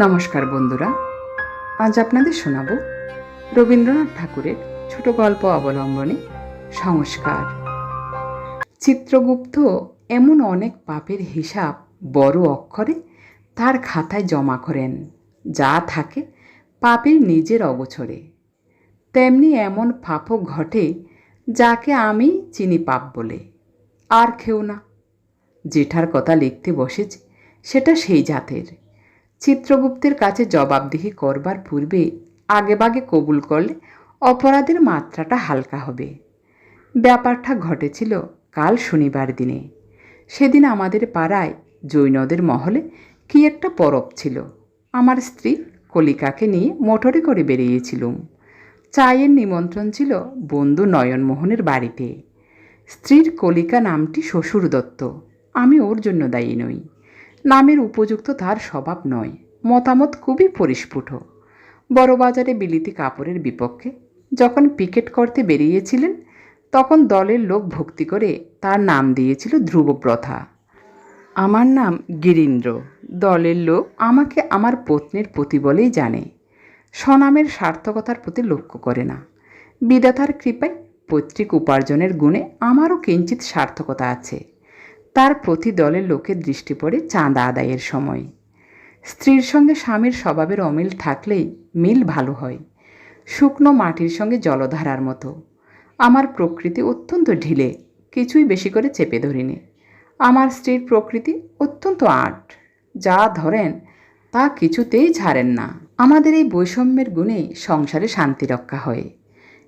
নমস্কার বন্ধুরা, আজ আপনাদের শোনাব রবীন্দ্রনাথ ঠাকুরের ছোট গল্প অবলম্বনে সংস্কার। চিত্রগুপ্ত এমন অনেক পাপের হিসাব বড় অক্ষরে তার খাতায় জমা করেন, যা থাকে পাপের নিজের অগোচরে। তেমনি এমন পাপও ঘটে যাকে আমি চিনি পাপ বলে, আর খেও না। যেটার কথা লিখতে বসেছি, সেটা সেই জাতের। চিত্রগুপ্তের কাছে জবাবদিহি করবার পূর্বে আগেভাগে কবুল করলে অপরাধের মাত্রাটা হালকা হবে। ব্যাপারটা ঘটেছিল কাল শনিবার দিনে। সেদিন আমাদের পাড়ায় জৈনদের মহলে কি একটা পরব ছিল। আমার স্ত্রী কলিকাকে নিয়ে মোটরে করে বেরিয়েছিলুম। চায়ের নিমন্ত্রণ ছিল বন্ধু নয়নমোহনের বাড়িতে। স্ত্রীর কলিকা নামটি শ্বশুর দত্ত আমি ওর জন্য দায়ী নই। নামের উপযুক্ত তার স্বভাব নয়। মতামত খুবই পরিস্ফুট। বড়বাজারে বিলিতি কাপড়ের বিপক্ষে যখন পিকেট করতে বেরিয়েছিলেন, তখন দলের লোক ভক্তি করে তার নাম দিয়েছিল ধ্রুবপ্রথা। আমার নাম গিরীন্দ্র। দলের লোক আমাকে আমার পত্নীর প্রতি বলেই জানে। স্বনামের সার্থকতার প্রতি লক্ষ্য করে না। বিধাতার কৃপায় পৈতৃক উপার্জনের গুণে আমারও কিঞ্চিত সার্থকতা আছে। তার প্রতি দলের লোকের দৃষ্টি পড়ে চাঁদা আদায়ের সময়। স্ত্রীর সঙ্গে স্বামীর স্বভাবের অমিল থাকলেই মিল ভালো হয়। শুকনো মাটির সঙ্গে জলধারার মতো। আমার প্রকৃতি অত্যন্ত ঢিলে, কিছুই বেশি করে চেপে ধরিনি। আমার স্ত্রীর প্রকৃতি অত্যন্ত আট যা ধরেন, তা কিছুতেই ছাড়েন না। আমাদের এই বৈষম্যের গুণেই সংসারে শান্তি রক্ষা হয়।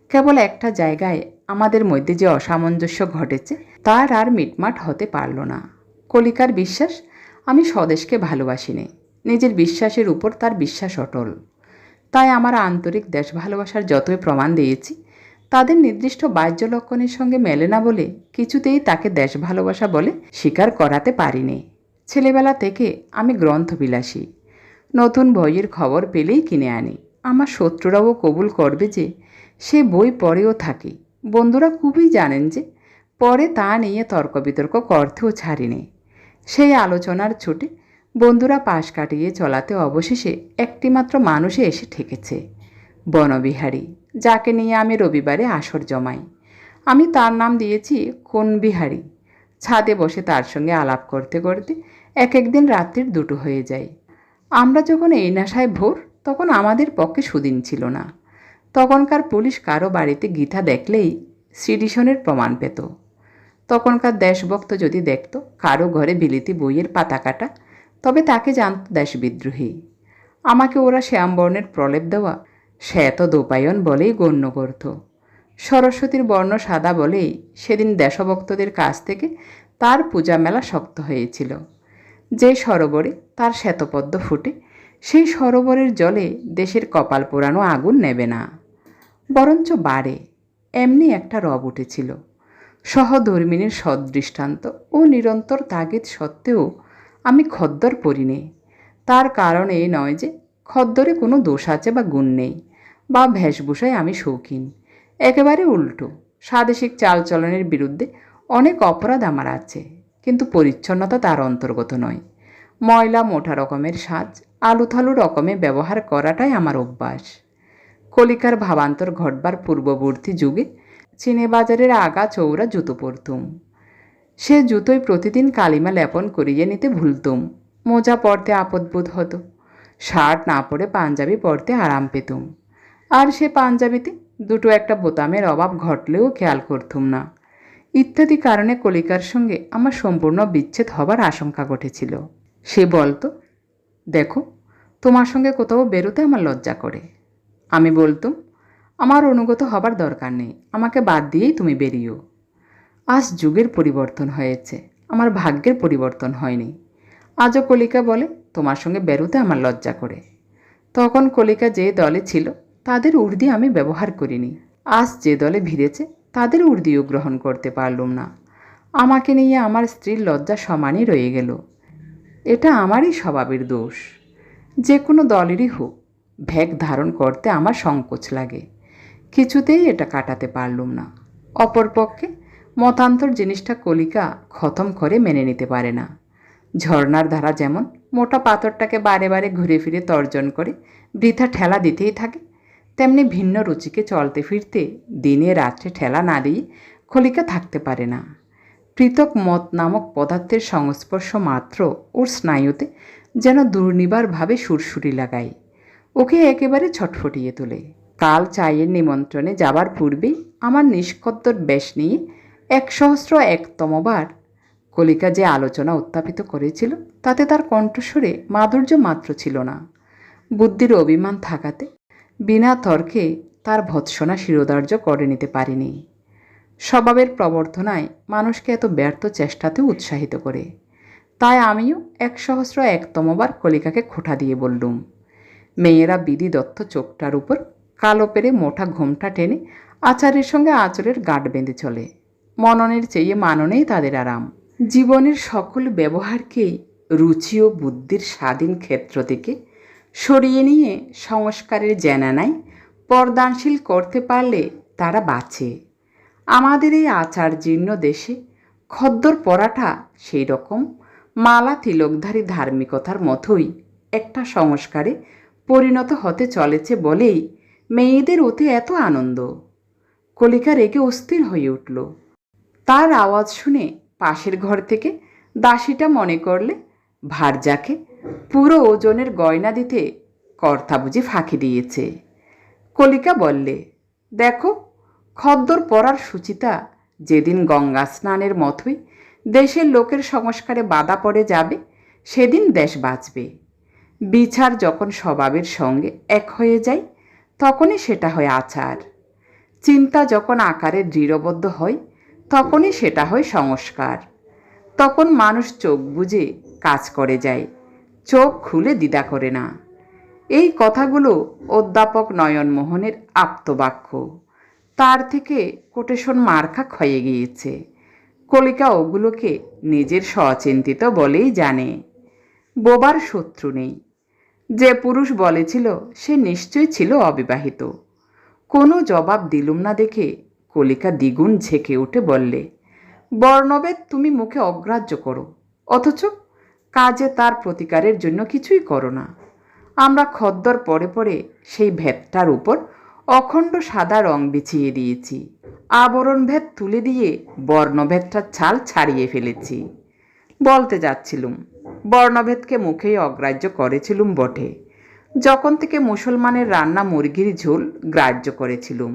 কেবল একটা জায়গায় আমাদের মধ্যে যে অসামঞ্জস্য ঘটেছে, তার আর মিটমাট হতে পারল না। কলিকার বিশ্বাস, আমি স্বদেশকে ভালোবাসি নে নিজের বিশ্বাসের উপর তার বিশ্বাস অটল। তাই আমার আন্তরিক দেশ ভালোবাসার যতই প্রমাণ দিয়েছি, তাদের নির্দিষ্ট বাহ্য লক্ষণের সঙ্গে মেলে না বলে কিছুতেই তাকে দেশ ভালোবাসা বলে স্বীকার করাতে পারিনি। ছেলেবেলা থেকে আমি গ্রন্থবিলাসী। নতুন বইয়ের খবর পেলেই কিনে আনি। আমার শত্রুরাও কবুল করবে যে সে বই পড়েও থাকি। বন্ধুরা খুবই জানেন যে পরে তা নিয়ে তর্ক বিতর্ক করতেও ছাড়িনি। সেই আলোচনার ছুটে বন্ধুরা পাশ কাটিয়ে চলাতে অবশেষে একটিমাত্র মানুষে এসে ঠেকেছে। বনবিহারী, যাকে নিয়ে আমি রবিবারে আসর জমাই। আমি তার নাম দিয়েছি কোনবিহারী। ছাদে বসে তার সঙ্গে আলাপ করতে করতে এক একদিন রাত্রির দুটো হয়ে যায়। আমরা যখন এই নেশায় ভোর, তখন আমাদের পক্ষে সুদিন ছিল না। তখনকার পুলিশ কারও বাড়িতে গীতা দেখলেই সিডিশনের প্রমাণ পেত। তখনকার দেশভক্ত যদি দেখত কারও ঘরে বিলিতি বইয়ের পাতা কাটা, তবে তাকে জানত দেশবিদ্রোহী আমাকে ওরা শ্যামবর্ণের প্রলেপ দেওয়া শ্বেত দোপায়ন বলেই গণ্য করত। সরস্বতীর বর্ণ সাদা বলেই সেদিন দেশভক্তদের কাছ থেকে তার পূজা মেলা শক্ত হয়েছিল। যে সরোবরে তার শ্বেতপদ্ম ফুটে, সেই সরোবরের জলে দেশের কপাল পোড়ানো আগুন নেবে না। বরঞ্চ বাড়ে এমনি একটা রব উঠেছিল। সহধর্মিনীর সদৃষ্টান্ত ও নিরন্তর তাগিদ সত্ত্বেও আমি খদ্দর পড়িনি তার কারণ এই নয় যে খদ্দরে কোনো দোষ আছে বা গুণ নেই, বা ভেষভূষায় আমি শৌখিন। একেবারে উল্টো, স্বাদেশিক চালচলনের বিরুদ্ধে অনেক অপরাধ আমার আছে, কিন্তু পরিচ্ছন্নতা তার অন্তর্গত নয়। ময়লা মোটা রকমের সাজ, আলুথালু রকমে ব্যবহার করাটাই আমার অভ্যাস। কলিকার ভাবান্তর ঘটবার পূর্ববর্তী যুগে চিনে বাজারের আগা চৌড়া জুতো পরতুম। সে জুতোই প্রতিদিন কালিমা লেপন করিয়ে নিতে ভুলতুম। মোজা পরতে আপদবোধ হতো, শার্ট না পরে পাঞ্জাবি পরতে আরাম পেতুম। আর সে পাঞ্জাবিতে দুটো একটা বোতামের অভাব ঘটলেও খেয়াল করতুম না। ইত্যাদি কারণে কলিকার সঙ্গে আমার সম্পূর্ণ বিচ্ছেদ হবার আশঙ্কা ঘটেছিল। সে বলতো, দেখো, তোমার সঙ্গে কোথাও বেরোতে আমার লজ্জা করে। আমি বলতুম আমার অনুগত হবার দরকার নেই, আমাকে বাদ দিয়েই তুমি বেরিও আজ যুগের পরিবর্তন হয়েছে, আমার ভাগ্যের পরিবর্তন হয়নি। আজও কলিকা বলে, তোমার সঙ্গে বেরোতে আমার লজ্জা করে। তখন কলিকা যে দলে ছিল, তাদের উর্দি আমি ব্যবহার করিনি। আজ যে দলে ভিড়েছে, তাদের উর্দিও গ্রহণ করতে পারলুম না। আমাকে নিয়ে আমার স্ত্রীর লজ্জা সমানই রয়ে গেল। এটা আমারই স্বভাবের দোষ। যে কোনো দলেরই হোক ভ্যাগ ধারণ করতে আমার সংকোচ লাগে। কিছুতেই এটা কাটাতে পারলুম না। অপরপক্ষে মতান্তর জিনিসটা কলিকা খতম করে মেনে নিতে পারে না। ঝর্ণার ধারা যেমন মোটা পাথরটাকে বারে বারে ঘুরে ফিরে তর্জন করে, বৃথা ঠেলা দিতেই থাকে, তেমনি ভিন্ন রুচিকে চলতে ফিরতে দিনে রাত্রে ঠেলা না দিয়ে খলিকা থাকতে পারে না। পৃথক মত নামক পদার্থের সংস্পর্শ মাত্র ওর স্নায়ুতে যেন দুর্নিবারভাবে সুরসুরি লাগায়। ওকে একেবারে ছটফটিয়ে তোলে। কাল চায়ের নিমন্ত্রণে যাবার পূর্বেই আমার নিষ্কদ্দর বেশ নিয়ে এক সহস্র একতমবার কলিকা যে আলোচনা উত্থাপিত করেছিল, তাতে তার কণ্ঠস্বরে মাধুর্য মাত্র ছিল না। বুদ্ধির অভিমান থাকাতে বিনা তর্কে তার ভৎসনা শিরোধার্য করে নিতে পারিনি। স্বভাবের প্রবর্তনায় মানুষকে এত ব্যর্থ চেষ্টাতে উৎসাহিত করে। তাই আমিও এক সহস্র একতমবার কলিকাকে খোঁটা দিয়ে বললুম মেয়েরা বিধি দত্ত চোখটার উপর কালো পেরে মোটা ঘোমটা টেনে আচারের সঙ্গে আচরের গাঁট বেঁধে চলে। মননের চেয়ে মাননেই তাদের আরাম। জীবনের সকল ব্যবহারকেই রুচি ও বুদ্ধির স্বাধীন ক্ষেত্র থেকে সরিয়ে নিয়ে সংস্কারের জেনানায় পর্দানশীল করতে পারলে তারা বাঁচে। আমাদের এই আচার জীর্ণ দেশে খদ্দর পরাটা সেই রকম মালা তিলকধারী ধার্মিকতার মতোই একটা সংস্কারে পরিণত হতে চলেছে বলেই মেয়েদের ওতে এত আনন্দ। কলিকা রেগে অস্থির হয়ে উঠল। তার আওয়াজ শুনে পাশের ঘর থেকে দাসীটা মনে করলে ভারজাকে পুরো ওজনের গয়না দিতে কর্তা বুঝি ফাঁকি দিয়েছে। কলিকা বললে, দেখো, খদ্দর পরার সুচিতা যেদিন গঙ্গা স্নানের মতোই দেশের লোকের সংস্কারে বাধা পড়ে যাবে, সেদিন দেশ বাঁচবে। বিচার যখন স্বভাবের সঙ্গে এক হয়ে যায়, তখনই সেটা হয় আচার। চিন্তা যখন আকারে দৃঢ়বদ্ধ হয়, তখনই সেটা হয় সংস্কার। তখন মানুষ চোখ বুঝে কাজ করে যায়, চোখ খুলে দ্বিধা করে না। এই কথাগুলো অধ্যাপক নয়নমোহনের আপ্তবাক্য তার থেকে কোটেশন মার্কা ক্ষয়ে গিয়েছে। কলিকা ওগুলোকে নিজের স্বচিন্তিত বলেই জানে। বোবার শত্রু নেই। যে পুরুষ বলেছিল, সে নিশ্চয়ই ছিল অবিবাহিত। কোনো জবাব দিলুম না দেখে কলিকা দ্বিগুণ ঝেঁকে উঠে বললে বর্ণভেদ তুমি মুখে অগ্রাহ্য করো। অথচ কাজে তার প্রতিকারের জন্য কিছুই করো না। আমরা খদ্দর পরে পরে সেই ভেদটার উপর অখণ্ড সাদা রং বিছিয়ে দিয়েছি। আবরণ ভেদ তুলে দিয়ে বর্ণভেদটার ছাল ছাড়িয়ে ফেলেছি। বলতে যাচ্ছিলুম। বর্ণভেদকে মুখেই অগ্রাহ্য করেছিলুম বটে। যখন থেকে মুসলমানের রান্না মুরগির ঝোল গ্রাহ্য করেছিলুম,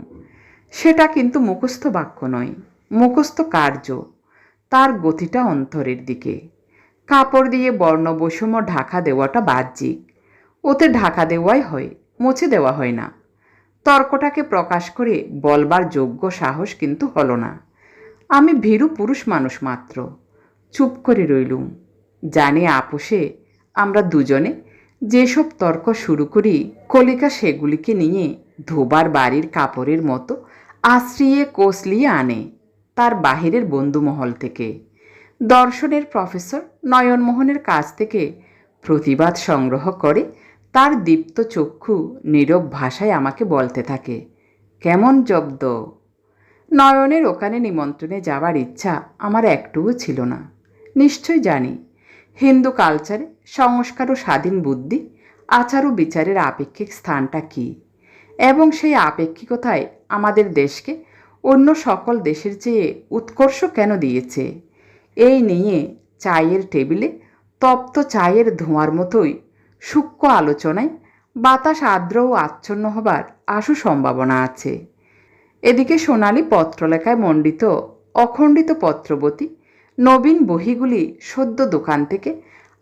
সেটা কিন্তু মুখস্থ বাক্য নয়, মুখস্থ কার্য। তার গতিটা অন্তরের দিকে। কাপড় দিয়ে বর্ণবৈষম্য ঢাকা দেওয়াটা বাহ্যিক। ওতে ঢাকা দেওয়াই হয়, মুছে দেওয়া হয় না। তর্কটাকে প্রকাশ করে বলবার যোগ্য সাহস কিন্তু হলো না। আমি ভীরু পুরুষ মানুষ মাত্র। চুপ করে রইলুম। জানি আপোষে আমরা দুজনে যেসব তর্ক শুরু করি, কলিকা সেগুলিকে নিয়ে ধোবার বাড়ির কাপড়ের মতো আশ্রিয়ে কোসলিয়ে আনে তার বাহিরের বন্ধুমহল থেকে। দর্শনের প্রফেসর নয়নমোহনের কাছ থেকে প্রতিবাদ সংগ্রহ করে তার দীপ্ত চক্ষু নীরব ভাষায় আমাকে বলতে থাকে, কেমন জব্দ? নয়নের ওখানে নিমন্ত্রণে যাবার ইচ্ছা আমার একটুও ছিল না। নিশ্চয় জানি হিন্দু কালচারে সংস্কার ও স্বাধীন বুদ্ধি, আচার ও বিচারের আপেক্ষিক স্থানটা কী? এবং সেই আপেক্ষিকতায় আমাদের দেশকে অন্য সকল দেশের চেয়ে উৎকর্ষ কেন দিয়েছে? এই নিয়ে চায়ের টেবিলে তপ্ত চায়ের ধোঁয়ার মতোই সূক্ষ্ম আলোচনায় বাতাস আর্দ্র ও আচ্ছন্ন হবার আশু সম্ভাবনা আছে। এদিকে সোনালি পত্রলেখায় মণ্ডিত অখণ্ডিত পত্রবতী নবীন বহিগুলি সদ্য দোকান থেকে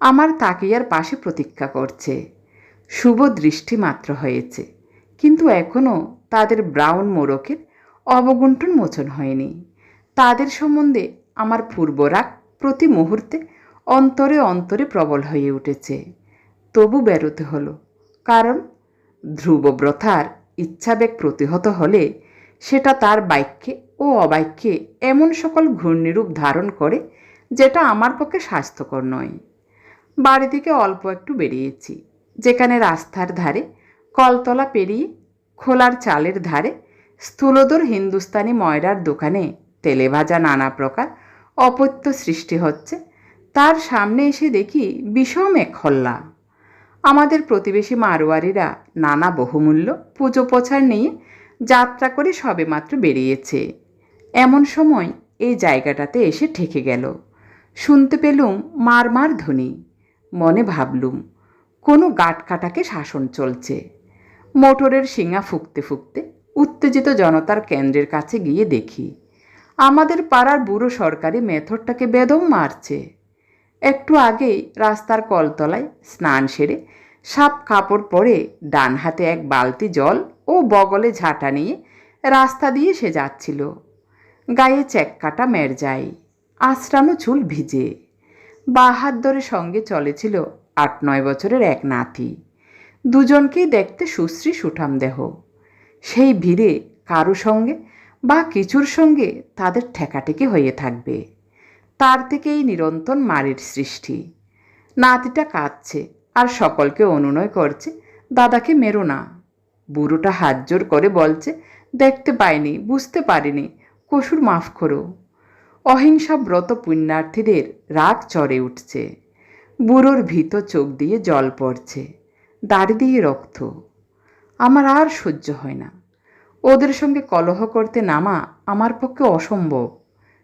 আমার তাকিয়ার পাশে প্রতীক্ষা করছে। শুভ দৃষ্টি মাত্র হয়েছে, কিন্তু এখনও তাদের ব্রাউন মোড়কের অবগুণ্ঠন মোচন হয়নি। তাদের সম্বন্ধে আমার পূর্বরাগ প্রতি মুহূর্তে অন্তরে অন্তরে প্রবল হয়ে উঠেছে। তবু বেরোতে হলো, কারণ ধ্রুবব্রথার ইচ্ছাবেগ প্রতিহত হলে সেটা তার বাক্যে ও অবাক্যে এমন সকল ঘূর্ণিরূপ ধারণ করে যেটা আমার পক্ষে স্বাস্থ্যকর নয়। বাড়ি থেকে অল্প একটু বেরিয়েছি, যেখানে রাস্তার ধারে কলতলা পেরিয়ে খোলার চালের ধারে স্থূলদর হিন্দুস্তানি ময়রার দোকানে তেলে ভাজা নানা প্রকার অপত্য সৃষ্টি হচ্ছে, তার সামনে এসে দেখি বিষম এক হল্লা। আমাদের প্রতিবেশী মারোয়ারিরা নানা বহুমূল্য পুজো পোছার নিয়ে যাত্রা করে সবেমাত্র বেরিয়েছে। এমন সময় এই জায়গাটাতে এসে ঠেকে গেল। শুনতে পেলুম মার মার ধ্বনি। মনে ভাবলুম, কোনো গাটকাটাকে শাসন চলছে। মোটরের শিঙা ফুঁকতে ফুঁকতে উত্তেজিত জনতার কেন্দ্রের কাছে গিয়ে দেখি, আমাদের পাড়ার বুড়ো সরকারি মেথরটাকে বেদম মারছে। একটু আগেই রাস্তার কলতলায় স্নান সেরে সাপ কাপড় পরে ডান হাতে এক বালতি জল ও বগলে ঝাঁটা নিয়ে রাস্তা দিয়ে সে যাচ্ছিল। গায়ে চেক কাটা মের যায় আশ্রানো চুল ভিজে। বা হাত ধরে সঙ্গে চলেছিল আট নয় বছরের এক নাতি। দুজনকেই দেখতে সুশ্রী সুঠাম দেহ। সেই ভিড়ে কারও সঙ্গে বা কিছুর সঙ্গে তাদের ঠেকাঠেকি হয়ে থাকবে। তার থেকেই নিরন্তর মারির সৃষ্টি। নাতিটা কাঁদছে আর সকলকে অনুনয় করছে, দাদাকে মেরো না। বুড়োটা হাত জোর করে বলছে, দেখতে পাইনি, বুঝতে পারিনি কসুর মাফ করো। অহিংসা ব্রত পুণ্যার্থীদের রাগ চড়ে উঠছে। বুড়োর ভীত চোখ দিয়ে জল পড়ছে। দাড়ি দিয়ে রক্ত। আমার আর সহ্য হয় না। ওদের সঙ্গে কলহ করতে নামা আমার পক্ষে অসম্ভব।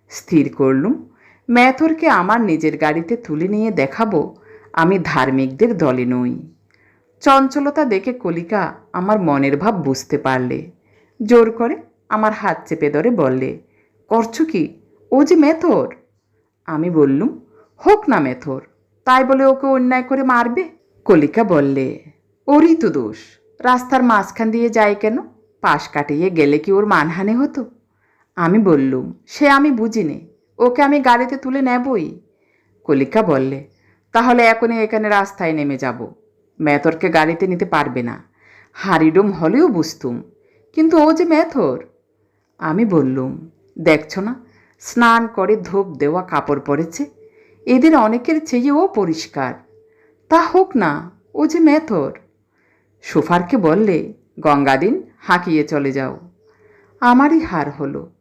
স্থির করলুম, ম্যাথরকে আমার নিজের গাড়িতে তুলে নিয়ে দেখাবো, আমি ধার্মিকদের দলে নই। চঞ্চলতা দেখে কলিকা আমার মনের ভাব বুঝতে পারলে। জোর করে আমার হাত চেপে ধরে বললে, করছ কি? ও যে মেথর। আমি বললুম, হোক না মেথর, তাই বলে ওকে অন্যায় করে মারবে? কলিকা বললে ওরই তো দোষ রাস্তার মাঝখান দিয়ে যায় কেন? পাশ কাটিয়ে গেলে কি ওর মানহানি হতো? আমি বললুম, সে আমি বুঝিনি, ওকে আমি গাড়িতে তুলে নেবই। কলিকা বললে, তাহলে এখনই এখানে রাস্তায় নেমে যাব। মেথরকে গাড়িতে নিতে পারবে না। হারিডুম হলেও বুঝতুম, কিন্তু ও যে মেথর আমি বললুম, দেখছ না, স্নান করে ধূপ দেওয়া কাপড় পরেছে, এদের অনেকের চেয়ে ও পরিষ্কার। তা হোক না, ও যে মেথর। সুফারকে বললে, গঙ্গাদিন, হাঁকিয়ে চলে যাও। আমারই হার হলো,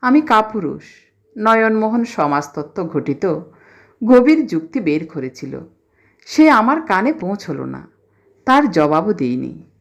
আমি কাপুরুষ, নয়নমোহন সমাজতত্ত্ব ঘটিত, গভীর যুক্তি বের করেছিল। সে আমার কানে পৌঁছলো না, তার জবাবও দিইনি।